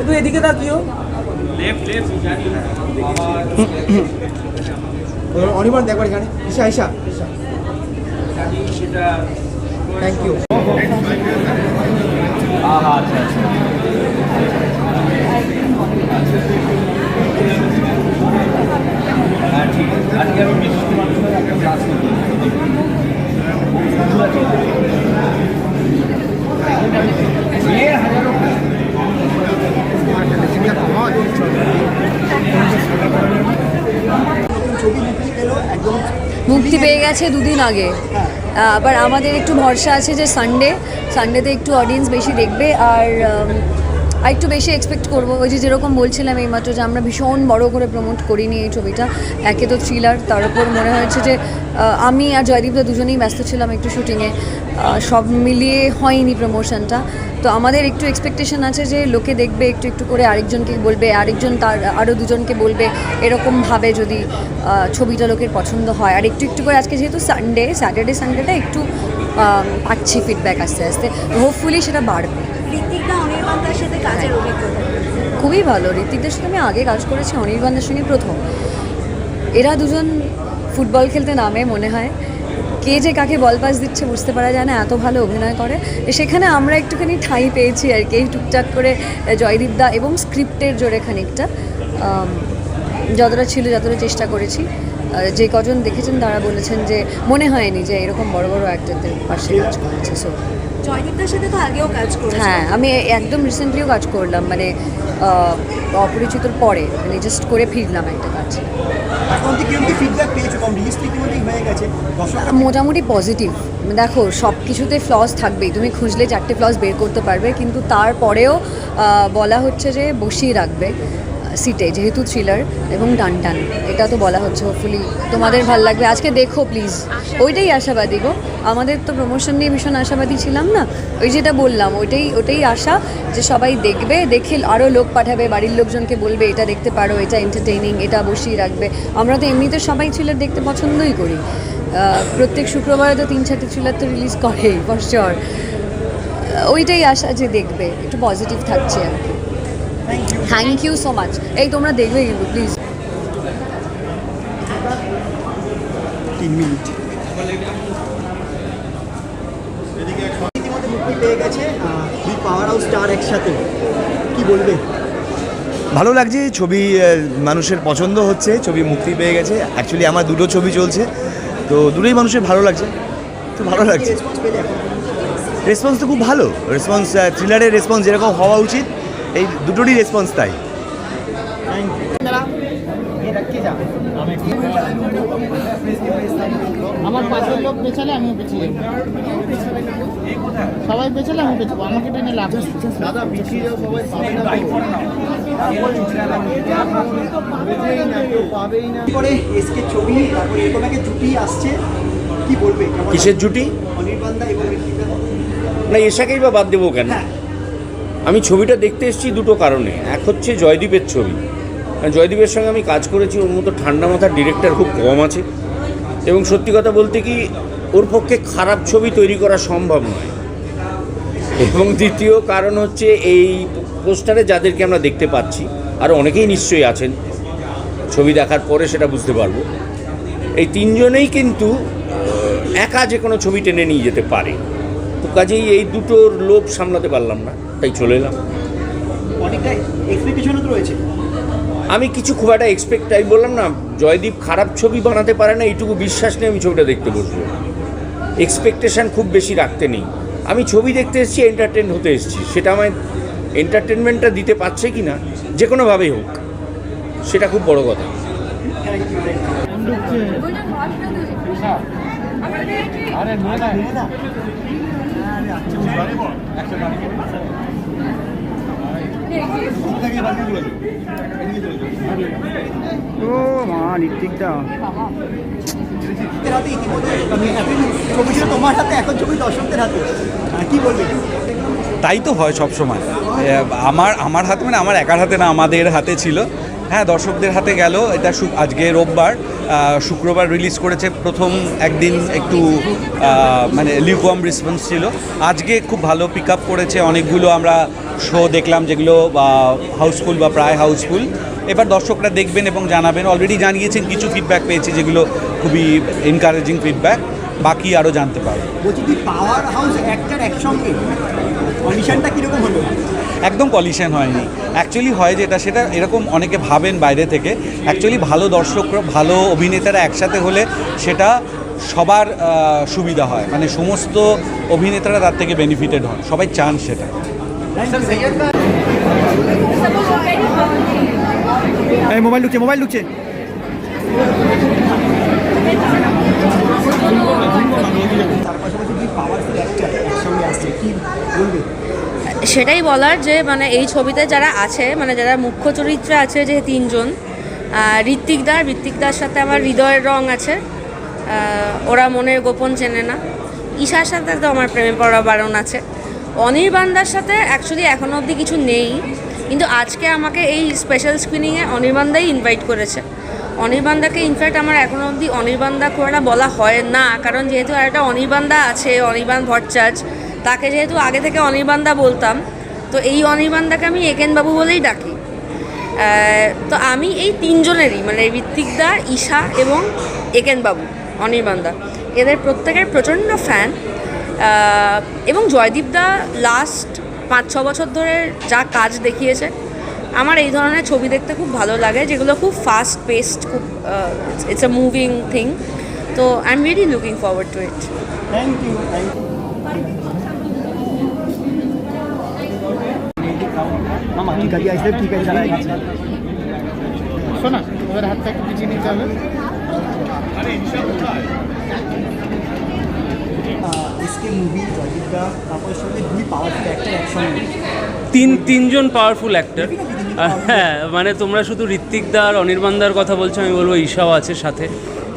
একটু এদিকে তাকিও। অনির্বাণ দেখবার এখানে। ঈশা ঈশা। থ্যাংক ইউ ছবি মুক্তি পেল একদম মুক্তি পেয়ে গেছে দুদিন আগে। আবার আমাদের একটু ভরসা আছে যে সানডে সানডেতে একটু অডিয়েন্স বেশি দেখবে। আর আর একটু বেশি এক্সপেক্ট করব। ওই যে যেরকম বলছিলাম এইমাত্র যে আমরা ভীষণ বড় করে প্রমোট করিনি এই ছবিটা। একে তো থ্রিলার তার উপর মনে হয়েছে যে আমি আর জয়দীপদা দুজনেই ব্যস্ত ছিলাম একটু শুটিংয়ে সব মিলিয়ে হয়নি প্রমোশনটা তো আমাদের একটু এক্সপেকটেশন আছে যে, লোকে দেখবে একটু একটু করে আরেকজনকে বলবে, আরেকজন তার আরও দুজনকে বলবে এরকমভাবে যদি ছবিটা লোকের পছন্দ হয়। আর একটু একটু করে আজকে যেহেতু সানডে স্যাটারডে সানডেটা একটু পাচ্ছি ফিডব্যাক আস্তে আস্তে। হোপফুলি সেটা বাড়বে। অনির্বাণদার সাথে কাজের অভিজ্ঞতা খুবই ভালো ঋত্বিকদের সাথে আমি আগে কাজ করেছি অনির্বাণদের সঙ্গে প্রথম এরা দুজন ফুটবল খেলতে নামে মনে হয় কে যে কাকে বল পাস দিচ্ছে বুঝতে পারা যায় না এত ভালো অভিনয় করে সেখানে আমরা একটুখানি ঠাঁই পেয়েছি আর কি টুকটাক করে জয়দীপ দা এবং স্ক্রিপ্টের জোরে খানিকটা যতটা ছিল যতটা চেষ্টা করেছি যে কজন দেখেছেন তারা বলেছেন যে মনে হয়নি যে এরকম বড় বড় অ্যাক্টরদের পাশে কাজ করেছে সো জয়দীপদার সাথে তো আগেও কাজ করেছে। হ্যাঁ আমি একদম রিসেন্টলিও কাজ করলাম মানে অপরিচিতর পরে মানে জাস্ট করে ফিরলাম একটা কাজ। মোটামুটি পজিটিভ দেখো সব কিছুতে ফ্লস থাকবেই। তুমি খুঁজলে চারটে ফ্লস বের করতে পারবে কিন্তু তারপরেও বলা হচ্ছে যে বসিয়ে রাখবে। সিটে, যেহেতু থ্রিলার এবং টান টান। এটা তো বলা হচ্ছে হোপফুলি তোমাদের ভালো লাগবে। আজকে দেখো প্লিজ ওইটাই আশাবাদী গো। আমাদের তো প্রমোশন নিয়ে ভীষণ আশাবাদী ছিলাম না? ওই যেটা বললাম, ওইটাই ওটাই আশা যে সবাই দেখবে, দেখে আরও লোক পাঠাবে, বাড়ির লোকজনকে বলবে, এটা দেখতে পারো, এটা এন্টারটেইনিং এটা বসিয়ে রাখবে। আমরা তো এমনিতে সবাই থ্রিলার দেখতে পছন্দই করি। প্রত্যেক শুক্রবারে তো তিন চারটে থ্রিলার তো রিলিজ করেই ফর ওইটাই আশা যে দেখবে, একটু পজিটিভ থাকছে আর কি। থ্যাংক ইউ সো মাচ এই তোমরা দেখবে কিন্তু প্লিজ তিন মিনিট। মুক্তি পেয়ে গেছে পাওয়ার হাউস স্টার একসাথে। কি বলবে? ভালো লাগছে ছবি মানুষের পছন্দ হচ্ছে ছবি মুক্তি পেয়ে গেছে। অ্যাকচুয়ালি আমার দুটো ছবি চলছে তো দুটোই মানুষের ভালো লাগছে তো ভালো লাগছে। রেসপন্স রেসপন্স তো খুব ভালো। রেসপন্স থ্রিলারের রেসপন্স যেরকম হওয়া উচিত এই দুটোরই রেসপন্স তাই। আমার পাশের লোক পেছালে আমিও যাব সবাই পেছালে আমি পেছাবো আমাকে টেনে লাভ। দাদা পিছিয়ে যাও সবাই পাবে না পরে এসকে ছবি তারপরে এরকম একটা জুটি আসছে? কি বলবে? কিসের জুটি? অনির্বাণদা এবং না এসাকেই বা বাদ দেবো কেন? হ্যাঁ। আমি ছবিটা দেখতে এসেছি দুটো কারণে। এক হচ্ছে জয়দীপের ছবি। জয়দীপের সঙ্গে আমি কাজ করেছি, ওর মতো ঠান্ডা মাথার ডিরেক্টর খুব কম আছে। এবং সত্যি কথা বলতে কি, ওর পক্ষে খারাপ ছবি তৈরি করা সম্ভব নয়। এবং দ্বিতীয় কারণ হচ্ছে, এই পোস্টারে যাদেরকে আমরা দেখতে পাচ্ছি, আর অনেকেই নিশ্চয়ই আছেন, ছবি দেখার পরে সেটা বুঝতে পারব। এই তিনজনেই কিন্তু একা যে কোনো ছবি টেনে নিয়ে যেতে পারে। তো কাজেই এই দুটোর লোভ সামলাতে পারলাম না তাই চলে এলাম। অনেকটা এক্সপেকটেশনও রয়েছে। আমি কিছু খুব একটা এক্সপেক্ট তাই বললাম না জয়দীপ খারাপ ছবি বানাতে পারে না এইটুকু বিশ্বাস নিয়ে আমি ছবিটা দেখতে বসবো। এক্সপেকটেশন খুব বেশি রাখতে নেই। আমি ছবি দেখতে এসেছি এন্টারটেন হতে এসেছি। সেটা আমায় এন্টারটেনমেন্টটা দিতে পারছে কি না যে কোনোভাবেই হোক সেটা খুব বড় কথা। ইতিমধ্যে মানে এতদিন ছবি ছিল তোমার হাতে এখন ছবি হাতে তাই তো হয় সব সময় আমার আমার হাতে মানে আমার একার হাতে না, আমাদের হাতে ছিল। হ্যাঁ দর্শকদের হাতে গেল। এটা আজকে রোববার। শুক্রবার রিলিজ করেছে প্রথম একদিন একটু মানে লিউকম রেসপন্স ছিল। আজকে খুব ভালো পিক আপ করেছে। অনেকগুলো আমরা শো দেখলাম যেগুলো হাউসফুল বা প্রায় হাউসফুল এবার দর্শকরা দেখবেন এবং জানাবেন। অলরেডি জানিয়েছেন, কিছু ফিডব্যাক পেয়েছি যেগুলো খুবই এনকারেজিং ফিডব্যাক বাকি আরও জানতে পারব। পাওয়ার হাউস একসঙ্গে অডিশনটা কীরকম একদম কলিশন হয়নি। অ্যাকচুয়ালি হয় যেটা সেটা এরকম অনেকে ভাবেন বাইরে থেকে। অ্যাকচুয়ালি ভালো দর্শকরা ভালো অভিনেতারা একসাথে হলে সেটা সবার সুবিধা হয়। মানে সমস্ত অভিনেতারা তার থেকে বেনিফিটেড হন। সবাই চান সেটা। এই মোবাইল ঢুকছে মোবাইল ঢুকছে তার পাশাপাশি দুই পাওয়ারফুল অ্যাক্টার একসঙ্গে আসছে কি বলবে? সেটাই বলার যে মানে এই ছবিতে যারা আছে মানে যারা মুখ্য চরিত্রে আছে যে তিনজন আহ, ঋত্বিক দা ঋত্বিক দার সাথে আমার হৃদয়ের রং আছে। ওরা মনের গোপন চেনে না। ঈশার সাথে তো আমার প্রেমে পড়া বারণ আছে। অনির্বাণদার সাথে অ্যাকচুয়ালি এখনও অবধি কিছু নেই। কিন্তু আজকে আমাকে এই স্পেশাল স্ক্রিনিংয়ে অনির্বাণদাই ইনভাইট করেছে। অনির্বাণদাকে ইনফ্যাক্ট আমার এখনও অবধি অনির্বাণদা একটা বলা হয় না। কারণ যেহেতু আর একটা অনির্বাণদা আছে অনির্বাণ ভট্টাচার্য তাকে যেহেতু আগে থেকে অনির্বাণদা বলতাম, তো এই অনির্বাণদাকে আমি একেনবাবু বলেই ডাকি। তো আমি এই তিনজনেরই মানে ঋত্বিকদা, ঈশা এবং একেনবাবু, অনির্বাণদা। এদের প্রত্যেকের প্রচণ্ড ফ্যান এবং জয়দীপদা লাস্ট পাঁচ, ছ বছর ধরে যা কাজ দেখিয়েছে, আমার এই ধরনের ছবি দেখতে খুব ভালো লাগে, যেগুলো খুব ফাস্ট পেসড খুব ইটস আ মুভিং থিং তো I am really looking forward to it thank you thank you আসলে ঠিক আছে গেছে শোনা ওদের হাতটা একটু পিছিয়ে নিতে হবে। এসকে মুভি জয়দীপদা তারপর সঙ্গে দুই পাওয়ারফুল অ্যাক্টার একসঙ্গে। তিন তিনজন পাওয়ারফুল অ্যাক্টর হ্যাঁ মানে তোমরা শুধু ঋত্বিক দা আর অনির্বাণ দার কথা বলছো আমি বলব ঈশাও আছে সাথে।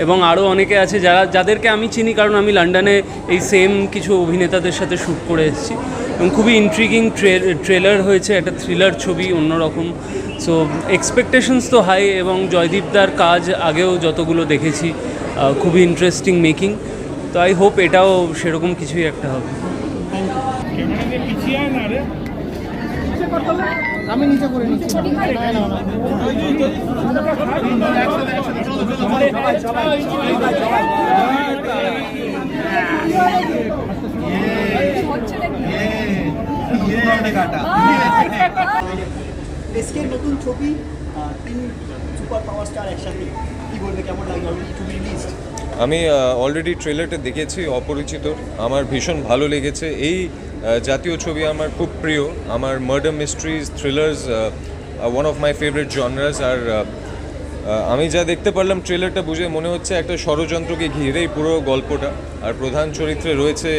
এবং আরও অনেকে আছে যারা যাদেরকে আমি চিনি কারণ আমি লন্ডনে এই সেম কিছু অভিনেতাদের সাথে শ্যুট করে এসেছি। এবং খুবই ইন্ট্রিগিং ট্রেলার হয়েছে একটা থ্রিলার ছবি অন্যরকম। সো এক্সপেকটেশনস তো হাই এবং জয়দীপদার কাজ আগেও যতগুলো দেখেছি খুবই ইন্টারেস্টিং মেকিং তো আই হোপ এটাও সেরকম কিছুই একটা হবে। আমি নিচে করে নিচ্ছি। না, না, না। এসকের নতুন ছবি তিন সুপার পাওয়ার স্টার একসাথে। কি বলবে কেমন লাগল? অলরেডি ছবি রিলিজ আমি অলরেডি ট্রেলারটা দেখেছি অপরিচিত। আমার ভীষণ ভালো লেগেছে। এই জাতীয় ছবি আমার খুব প্রিয়। আমার murder mysteries thrillers one of my favourite genres আর আমি যা দেখতে পারলাম ট্রেলারটা বুঝে মনে হচ্ছে একটা ষড়যন্ত্রকে ঘিরেই পুরো গল্পটা। আর প্রধান চরিত্রে রয়েছে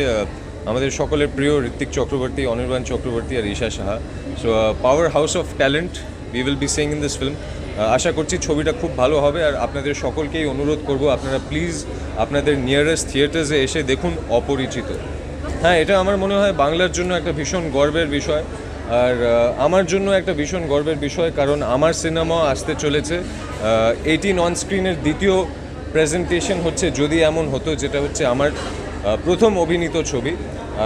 আমাদের সকলের প্রিয় ঋত্বিক চক্রবর্তী, অনির্বাণ চক্রবর্তী আর Isha Saha. So powerhouse of talent we will be seeing in this film আশা করছি ছবিটা খুব ভালো হবে আর আপনাদের সকলকেই অনুরোধ করব আপনারা প্লিজ আপনাদের নিয়ারেস্ট থিয়েটার্সে এসে দেখুন অপরিচিত। হ্যাঁ এটা আমার মনে হয় বাংলার জন্য একটা ভীষণ গর্বের বিষয়। আর আমার জন্য একটা ভীষণ গর্বের বিষয়, কারণ আমার সিনেমা আসতে চলেছে এইটিন অন স্ক্রিনের দ্বিতীয় প্রেজেন্টেশন হচ্ছে যদি এমন হতো, যেটা হচ্ছে আমার প্রথম অভিনীত ছবি।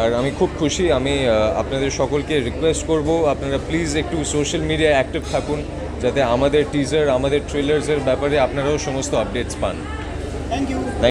আর আমি খুব খুশি, আমি আপনাদের সকলকে রিকোয়েস্ট করব, আপনারা প্লিজ একটু সোশ্যাল মিডিয়ায় অ্যাক্টিভ থাকুন, যাতে আমাদের টিজার আমাদের ট্রেলার্সের ব্যাপারে আপনারাও সমস্ত আপডেটস পান। Thank you